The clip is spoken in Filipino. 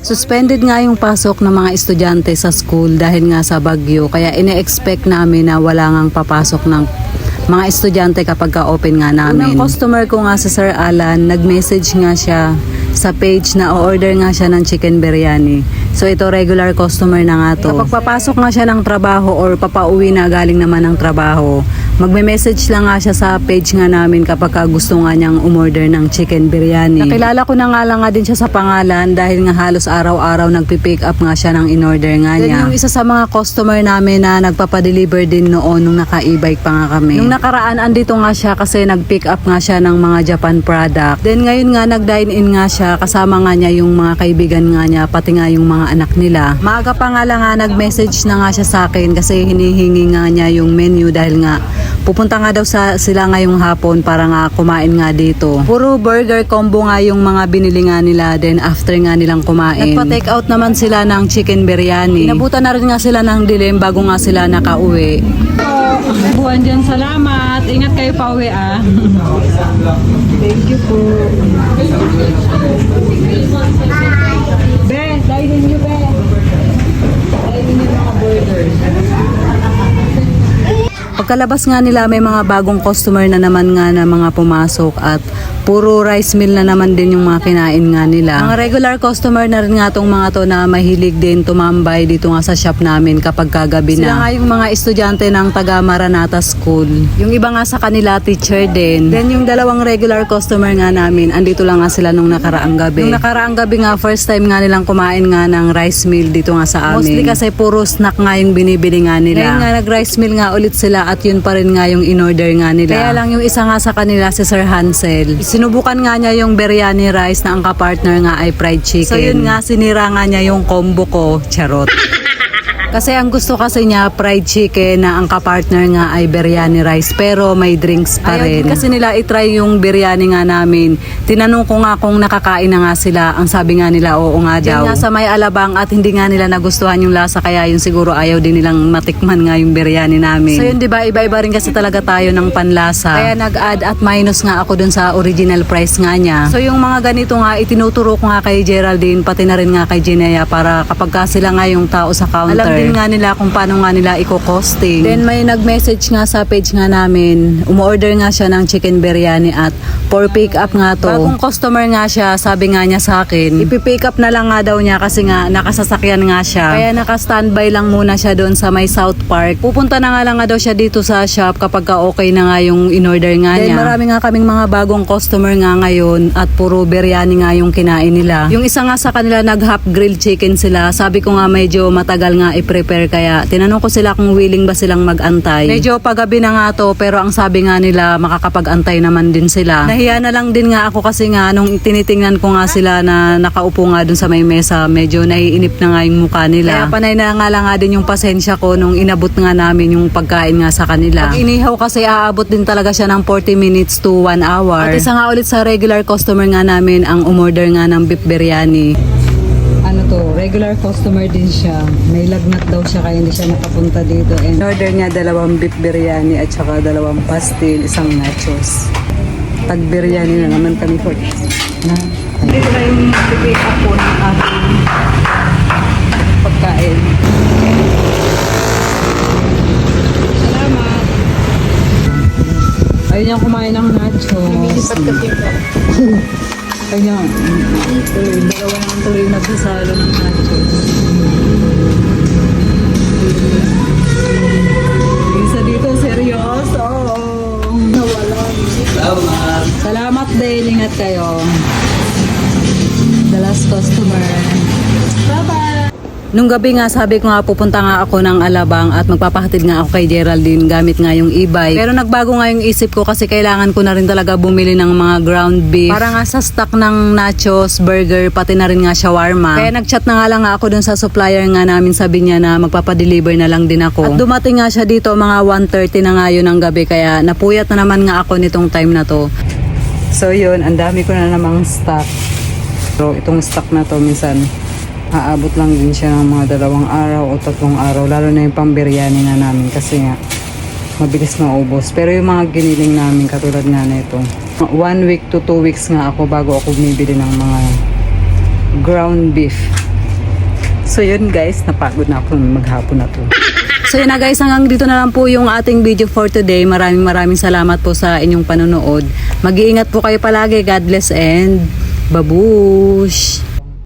Suspended nga yung pasok ng mga estudyante sa school dahil nga sa bagyo. Kaya ine-expect namin na wala ngang papasok ng mga estudyante kapag ka-open nga namin. Unang customer ko nga sa Sir Alan, nag-message nga siya sa page na o-order nga siya ng chicken biryani. So ito regular customer na nga to. Kapag papasok nga siya ng trabaho or papauwi na galing naman ng trabaho, magme-message lang nga siya sa page nga namin kapag ka gusto nga niyang umorder ng chicken biryani. Nakilala ko na nga lang nga din siya sa pangalan dahil nga halos araw-araw nagpipick up nga siya ng in-order nga niya. yung isa sa mga customer namin na nagpapadeliver din noon nung naka-e-bike pa nga kami. Nung nakaraan andito nga siya kasi nag-pick up nga siya ng mga Japan product. Then ngayon nga nag-dine in nga siya kasama nga niya yung mga kaibigan nga niya pati nga yung mga anak nila. Maaga pa nga lang nga nag-message na nga siya sa akin kasi hinihingi nga niya yung menu dahil nga pupunta nga daw sa sila ngayong hapon para nga kumain nga dito. Puro burger combo nga yung mga binili nga nila then after nga nilang kumain. Nagpa-take out naman sila ng chicken biryani. Inabutan na rin nga sila ng dilim bago nga sila nakauwi. Buwan dyan, salamat. Ingat kayo pa uwi ah. Thank you po. Be, dahil niyo be. Dahil niyo mga burgers. Pagkalabas nga nila may mga bagong customer na naman nga na mga pumasok at puro rice meal na naman din yung mga kinain nga nila. Mga regular customer na rin nga tong mga to na mahilig din tumambay dito nga sa shop namin kapag kagabi na. Sila nga yung mga estudyante ng taga Maranata School. Yung iba nga sa kanila teacher din. Then yung dalawang regular customer nga namin, andito lang nga sila nung nakaraang gabi. Nung nakaraang gabi nga first time nga nilang kumain nga ng rice meal dito nga sa amin. Mostly kasi puro snack nga yung binibili nga nila. Ngayon nga nag-rice meal nga ulit sila at yun pa rin nga yung in-order nga nila. Kaya lang yung isa nga sa kanila si Sir Hansel. Sinubukan nga niya yung biryani rice na ang kapartner nga ay fried chicken. So yun nga, sinira nga niya yung combo ko. Charot. Kasi ang gusto kasi niya fried chicken na ang kapartner nga ay biryani rice pero may drinks pa rin. kasi nila itry yung biryani nga namin. Tinanong ko nga kung nakakain na nga sila. Ang sabi nga nila oo nga daw. nga sa may alabang at hindi nga nila nagustuhan yung lasa kaya yun siguro ayaw din nilang matikman nga yung biryani namin. So yun 'di ba iba-iba rin kasi talaga tayo ng panlasa. Kaya nag-add at minus nga ako dun sa original price nga niya. So yung mga ganito nga itinuturo ko nga kay Geraldine pati na rin nga kay Jinea para kapag ka sila nga yung tao sa counter. Alam din nga nila kung paano nga nila i-costing. Then may nag-message nga sa page nga namin, umorder nga siya ng chicken biryani at for pick up nga to. Bagong customer nga siya, sabi nga niya sa akin, ipipick up na lang nga daw niya kasi nga nakasasakyan nga siya. Kaya naka-standby lang muna siya doon sa may South Park. Pupunta na nga lang nga daw siya dito sa shop kapag ka okay na nga yung in-order nga Then, niya. marami nga kaming mga bagong customer nga ngayon at puro biryani nga yung kinain nila. Yung isa nga sa kanila nag-half grilled chicken sila. Sabi ko nga medyo matagal nga i-prepare kaya tinanong ko sila kung willing ba silang mag-antay. Medyo pagabi na nga to pero ang sabi nga nila makakapag-antay naman din sila. Nahiya na lang din nga ako kasi nga nung tinitingnan ko nga sila na nakaupo nga dun sa may mesa medyo naiinip na nga yung mukha nila. Kaya panay na nga lang nga din yung pasensya ko nung inabot nga namin yung pagkain nga sa kanila. Pag inihaw kasi aabot din talaga siya ng 40 minutes to 1 hour. At isa nga ulit sa regular customer nga namin ang umorder nga ng beef biryani ano to, regular customer din siya. May lagnat daw siya kaya hindi siya nakapunta dito. And order niya dalawang beef biryani at saka dalawang pastil, isang nachos. Tag biryani na naman kami for na. Dito na yung pick up po ng ating pagkain. Salamat. Ayun yung kumain ng nachos. Ayun. Tuloy, dalawa naman tuloy nagsasalo ng nachos. Isa Nung gabi nga, sabi ko nga pupunta nga ako ng Alabang at magpapahatid nga ako kay Geraldine gamit nga yung e-bike. Pero nagbago nga yung isip ko kasi kailangan ko na rin talaga bumili ng mga ground beef. Para nga sa stock ng nachos, burger, pati na rin nga shawarma. Kaya nagchat na nga lang ako dun sa supplier nga namin sabi niya na magpapadeliver na lang din ako. At dumating nga siya dito mga 1.30 na nga yun ng gabi kaya napuyat na naman nga ako nitong time na to. So yun, ang dami ko na namang stock. So itong stock na to minsan aabot lang din siya ng mga dalawang araw o tatlong araw lalo na yung pambiryani na namin kasi nga mabilis maubos. Pero yung mga giniling namin katulad nga na ito, one week to two weeks nga ako bago ako bumibili ng mga ground beef. So yun guys, napagod na ako maghapon na to. So yun na guys, hanggang dito na lang po yung ating video for today. Maraming maraming salamat po sa inyong panonood. Mag-iingat po kayo palagi. God bless and babush!